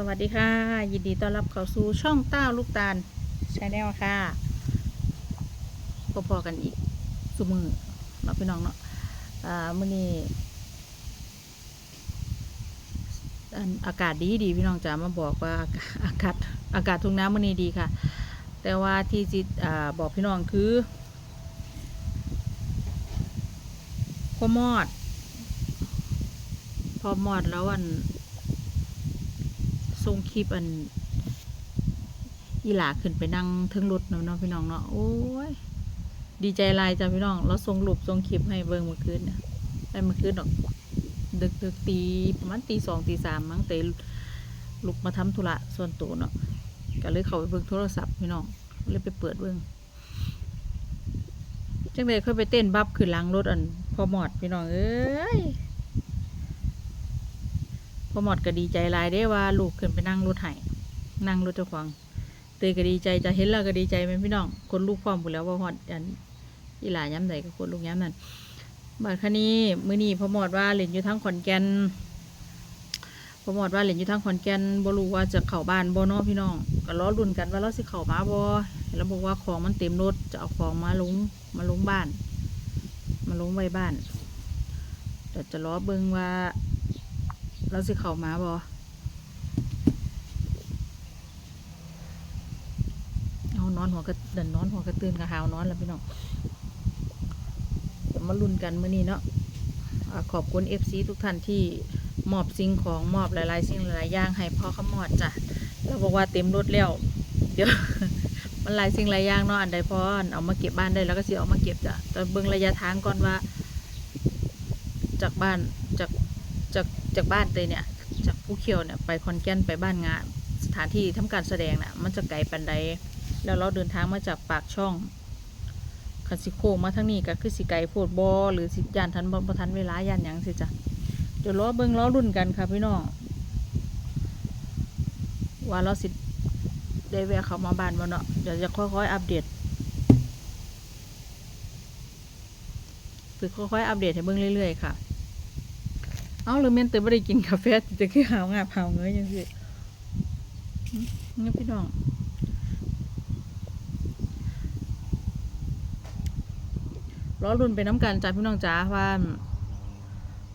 สวัสดีค่ะ ยินดีต้อนรับเข้าสู่ช่องต้าลูกตาลชาแนลค่ะพบๆกันอีกสุมือเนาะพี่น้องเนาะอ่ามื้อนี้อากาศดีดีพี่น้องจ๋ามาบอกว่าอากาศอากาศทุ่งน้ำมื้อนี้ดีค่ะ แต่ว่าที่จิอ่าบอกพี่น้องคือพอมอด พอมอดแล้วอัน ส่งคลิปอันอีหลาขึ้นไปนั่งเทิงรถเนาะเนาะพี่น้องเนาะโอ้ยดีใจลายจ้ะพี่น้องเราส่งรูปส่งคลิปให้เบิ่งเมื่อคืนเนี่ยได้เมื่อคืนดอกดึกดึกตีประมาณตีสองตีสามมั้งแต่ลุกมาทำธุระส่วนตัวเนาะก็เลยเข้าไปเบิ่งโทรศัพท์พี่น้องเลยไปเปิดเบิ่งจังเลยค่อยไปเต้นบับขึ้นหลังรถอันพอหมอดพี่น้องเอ้ย พ่อหมอดก็ดีใจหลายได้ว่าลูกขึ้นไปนั่งรถไห้นั่งรถเจ้าของเตยก็ดีใจจะเห็นแล้วก็ดีใจไหมพี่น้องคนลูกพร้อมหมดแล้วว่าหอดอันอีหลาย้ำใดกับคนลูกย้ำนั่นบัดคันนี้มื้อนี้พ่อหมอดว่าเล่นอยู่ทั้งขอนแก่นพ่อหมอดว่าเล่นอยู่ทั้งขอนแก่นบ่รู้ว่าจะเข้าบ้านบ่เนาะพี่น้องก็ล้อรุ่นกันว่าเราสิเข้ามาบ่แล้วบอกว่าของมันเต็มรถจะเอาของมาลงมาลงบ้าน มาลงไว้บ้านเดี๋ยวจะล้อเบิ่งว่า เราสิเข้ามาบ่เอานอนหัวกระเดินนอนหัวกระตื่นกระหาวนอนแล้วพี่น้องเดี๋ยวมาลุ้นกันเมื้อนี้เนาะขอบคุณ FC ทุกท่านที่มอบสิ่งของมอบหลายๆสิ่งหลายๆอย่างให้พ่อขมอดจ้ะเราบอกว่าเต็มรถแล้วเดี๋ยวมันหลายสิ่งหลายอย่างเนาะอันใดพออันเอามาเก็บบ้านได้แล้วก็สิเอามาเก็บจ้ะแต่เบิ่งระยะทางก่อนว่า จากบ้านจากจาก จากบ้านเตยเนี่ย จากผู้เขียวเนี่ยไปคอนแก่นไปบ้านงาน สถานที่ทำการแสดงน่ะ มันจะไกลปันใดแล้วเราเดินทางมาจากปากช่องคันสิโคมาทั้งนี้ก็คือสิไกลโพดบอหรือสิยานทันบ่ทันเวลายานหยังสิจ้ะเดี๋ยวล้อเบิ่งล้อรุ่นกันค่ะพี่น้องว่าเราสิได้แวะเขามาบ้านบ่เนาะเดี๋ยวจะค่อยๆอัปเดตคือค่อยๆอัปเดตให้เบิ่งเรื่อยๆค่ะ เอาหรือเมนเตอร์ไม่ได้กินกาแฟจะคือหาวงาบหาเงยยังสิเนี่พี่น้องล้อรุ่นไปน้ำกันจ้าพี่น้องจ้าว่า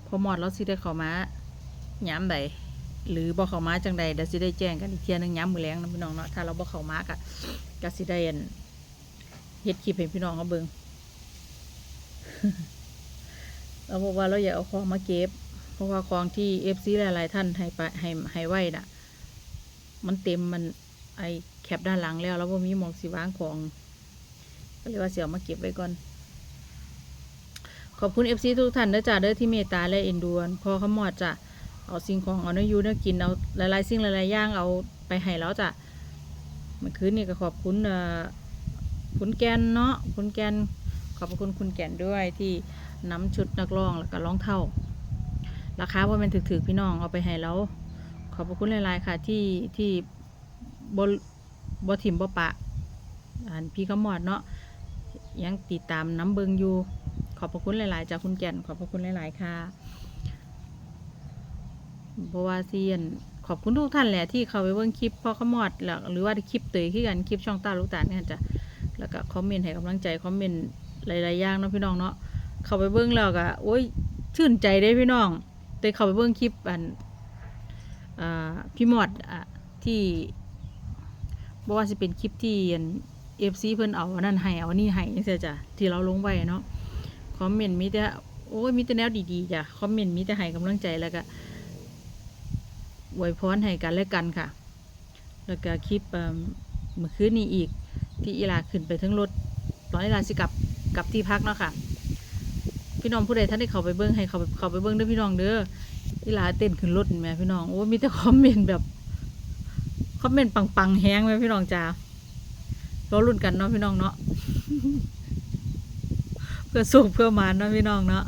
พอหมอดเราสิได้เข้ามาย้ำใดหรือบ่เข้ามาจังใดเดี๋ยวสิได้แจ้งกันอีกเทียนึงย้ำมือแรงนะพี่น้องเนาะถ้าเราบ่เข้ามากะก็สิได้อันเฮ็ดคลิปให้พี่น้องเขาเบิ่งเราบอกว่าเราอยากเอาของมาเก็บ ราะว่าของที่เอฟซีหลายๆท่านให้ไปให้ให้ไว้น่ะ มันเต็มมันไอแคปด้านหลังแล้วแล้วว่ามีหมองสีวางของก็เลยว่าเสี่ยมาเก็บไว้ก่อน ขอบคุณเอฟซีทุกท่านเด้อจ้าเด้อที่เมตตาและเอ็นดูนพอขมอดจ้ะเอาสิ่งของเอาเนื้อยูเนื้อกินเอาหลายๆสิ่งหลายๆอย่างเอาไปให้แล้วจ้ะเมื่อคืนนี่ก็ขอบคุณเอ่อคุณแกนเนาะคุณแกนขอบคุณคุณแกนด้วยที่นำชุดนักร้องแล้วก็ร้องเท้า ราคาว่ามันถือๆพี่น้องเอาไปให้แล้ว ขอบพระคุณหลายๆค่ะ ที่ที่บบบถิมบปะอันพี่ขมอดเนาะยังติดตามน้ำเบิงอยู่ ขอบพระคุณหลายๆจากคุณแก่นขอบพระคุณหลายๆค่ะเพราะว่าเซียนขอบคุณทุกท่านแหละที่เข้าไปเบิ่งคลิปพ่อขมอดแล้วหรือว่าคลิปเตยขึ้กันคลิปช่องตาลูกตาเนี่ยจะแล้วก็คอมเมนต์ให้กำลังใจคอมเมนต์หลายๆอย่างเนาะพี่น้องเนาะเข้าไปเบิ่งแล้วก็โอ้ยชื่นใจได้พี่น้อง เตยเข้าไปเบิ่งคลิปอันอพี่มอดอะที่บอกว่าจะเป็นคลิปที่เอฟซีเพิ่นเอาอันนั่นให้เอาอันนี่ให้เสียจ้ะที่เราลงไว้เนาะคอมเมนต์มีแต่โอ้ยมีแต่แนวดีๆจ้ะคอมเมนต์มีแต่ให้กำลังใจแล้วก็อวยพรให้กันและกันค่ะ แล้วก็คลิปเมื่อคืนนี้อีกที่อีลาขึ้นไปทั้งรถตอนอีลาสิกลับกลับที่พักเนาะค่ะ พี่น้องผู้ใดท่านได้เข้าไปเบิ้งให้เขาไปเขาไปเบิ้งเด้อพี่น้องเด้ออีหลาเต้นขึ้นรถแหม่พี่น้องโอ้มีแต่คอมเมนต์แบบคอมเมนต์ปังๆแฮงแหม่พี่น้องจ้ารอรุ่นกันเนาะพี่น้องเนาะเพื่อสุขเพื่อมานเนาะพี่น้องเนาะ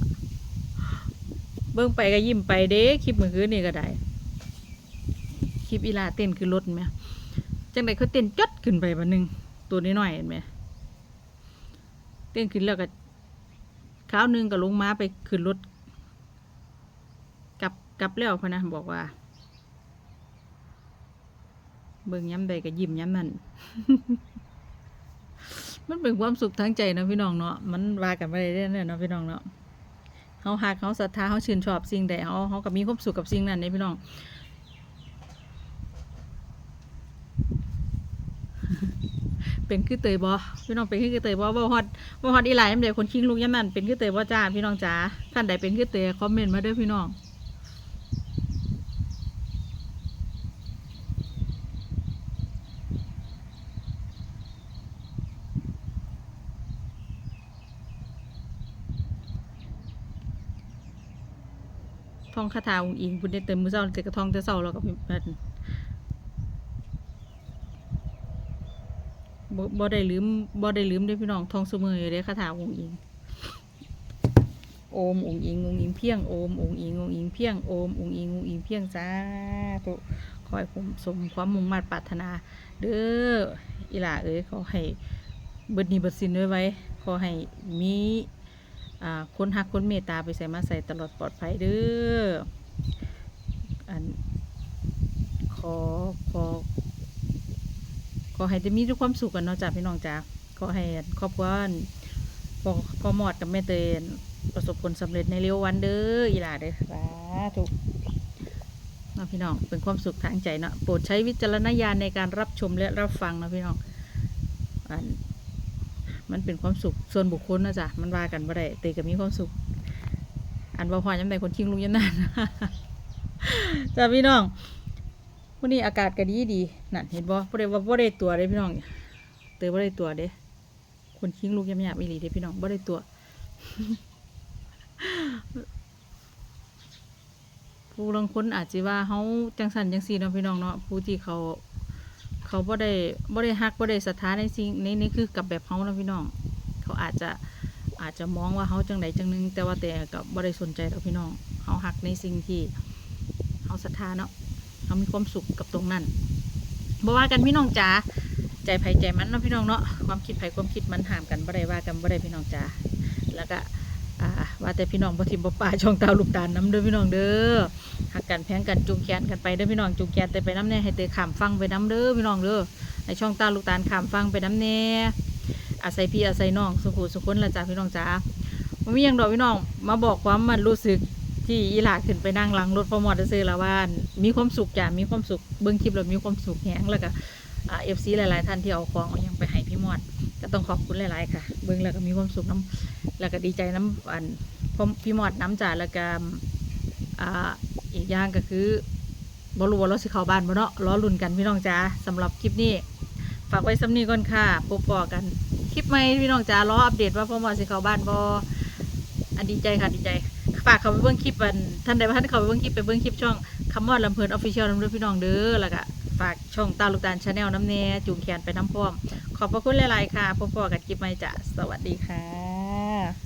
เบิ้งไปก็ยิ้มไปเด้คลิปเมื่อคืนนี่ก็ได้คลิปอีลาเต้นขึ้นรถแหมจังไดเขาเต้นจดขึ้นไปบัดหนึงตัวน้อยๆเห็นไหมเต้นขึ้นแล้วก็ ราวหนึ่งก็ลงมาไปขึ้นรถกลับกลับแล้วพนะบอกว่า เบิ่งย้ำใดก็ยิ้มย้ำนั่นมันเป็นความสุขทั้งใจนะพี่น้องเนาะมันว่ากันบ่ไปเรื่อยๆเนาะพี่น้องเนาะเฮาฮักเฮาศรัทธาเฮาชื่นชอบสิ่งใดเฮาเฮาก็มีความสุขกับสิ่งนั้นเด้พี่น้อง เป็นคือเตยบ่พี่น้องเป็นคือเตยบ่บ่ฮอดบ่ฮอดอีหลายนำใดคนคิงลูกยามนั้นเป็นคือเตยบ่จ้าพี่น้องจ๋าท่านใดเป็นคือเตยคอมเมนต์มาด้อพี่น้องท่องคาถาองค์อิงพุ่นได้เติมมือเช้าแต่กระท่องแต่เช้าแล้วก็พิมพ์เพิ่น บ่ได้ลืมบ่ได้ลืมด้พี่น้องทองซุมื้ออยู่เด้คาถาองค์อิง โอมองค์อิงองค์อิงเพียงโอมองค์อิงองค์อิงเพียงโอมองค์อิงองค์อิงเพียงสาธุขอให้ผมสมความมุ่งมั่นปรารถนา เด้ออีหล่าเอ้ยขอให้เบิดนี้เบิดสินไว้ไว้ขอให้มีอ่าคนฮักคนเมตตาไปใส่มาใส่ตลอดปลอดภัยเด้ออันขอขอ ขอให้ได้มีทุกความสุขกันเนาะจ้ะพี่น้องจ้าขอให้ครอบครัวอันพอพอหมอดกับแม่เตยประสบผลสำเร็จในเร็ววันเด้ออีหลาเด้อสาธุเนาะพี่น้องเป็นความสุขทางใจเนาะโปรดใช้วิจารณญาณในการรับชมและรับฟังนะพี่น้องอันมันเป็นความสุขส่วนบุคคลนะจ๊ะมันว่ากันบ่ได้แต่ก็มีความสุข อันว่าพอยังไงคนทิ้งลุงยันนั่นจ้ะพี่น้อง วันนี้อากาศก็ดีดีนั่นเห็นบ่บ่ได้ว่าบ่ได้ตัวเด้พี่น้องเตยบ่ได้ตัวเด้คนทิ้งลูกยำยาบอีหลีเด้พี่น้องบ่ได้ตัวผู้ลางคนอาจจะว่าเขาจังสันจังสีเนาะพี่น้องเนาะผู้ที่เขาเขาบ่ได้บ่ได้ฮักบ่ได้ศรัทธาในสิ่งในนี่คือกับแบบเขาเนาะพี่น้อง เขาอาจจะอาจจะมองว่าเขาจังใดจังหนึง แต่ว่าแต่ก็บ่ได้สนใจหรอกพี่น้องเขาฮักในสิ่งที่เขาศรัทธาเนาะ เขามีความสุขกับตรงนั้นบ่ว่ากันพี่น้องจ๋าใจไผใจมันเนาะพี่น้องเนาะความคิดไผความคิดมันห้ามกันบ่ได้ว่ากันบ่ได้พี่น้องจ๋าแล้วก็ว่าแต่พี่น้องบ่ทิมบ่ป่าช่องตาลูกตาลน้ำเด้อพี่น้องเด้อหักกันแพงกันจูงแขนกันไปเด้อพี่น้องจูงแขนแต่ไปน้ำแน่ให้เตยขามฟังไปน้ำเด้อพี่น้องเด้อในช่องตาลูกตาลขามฟังไปน้ำแน่อาศัยพี่อาศัยน้องสุขุสุขคนละจ้าพี่น้องจ้ามันมีอย่างดอกพี่น้องมาบอกความมันรู้สึก ที่อีหลาขึ้นไปนั่งหลังรถพอมอเตอร์ไซค์ละว่ามีความสุขจ้ะมีความสุขเบิ่งคลิปแล้วมีความสุขแฮงแล้วก็เอฟซีหลาย ๆ ท่านที่เอาของเอายังไปให้พี่มอด ก็ต้องขอบคุณหลาย ๆ ค่ะ เบิ่งแล้วก็มีความสุขน้ำแล้วก็ดีใจน้ำอันพี่มอดน้ำจ่าแล้วก็อ่าอีกอย่างก็คือบรู้ว่าราสิเข้าบ้านบ่เนาะรอลุ้นกันพี่น้องจ้าสำหรับคลิปนี้ ฝากไว้สำนีก่อนค่ะพบปอกัน คลิปใหม่พี่น้องจ้ารออัปเดตว่าพ่อมอสิเข้าบ้านบ่อันดีใจค่ะดีใจ ฝากเขาไปเบิ่งคลิปอันท่านใดว่าท่านเขาไปเบิ่งคลิปไปเบิ่งคลิปช่องคำมอดลำเพลินออฟฟิเชียลน้ำเด้อพี่น้องเด้อแล้วก็ฝากช่องตาลูกตาลชาแนลน้ำแน่จูงแขนไปน้ำพร้อม ขอบพระคุณหลาย ๆ ค่ะพบกันคลิปใหม่จ้ะสวัสดีค่ะ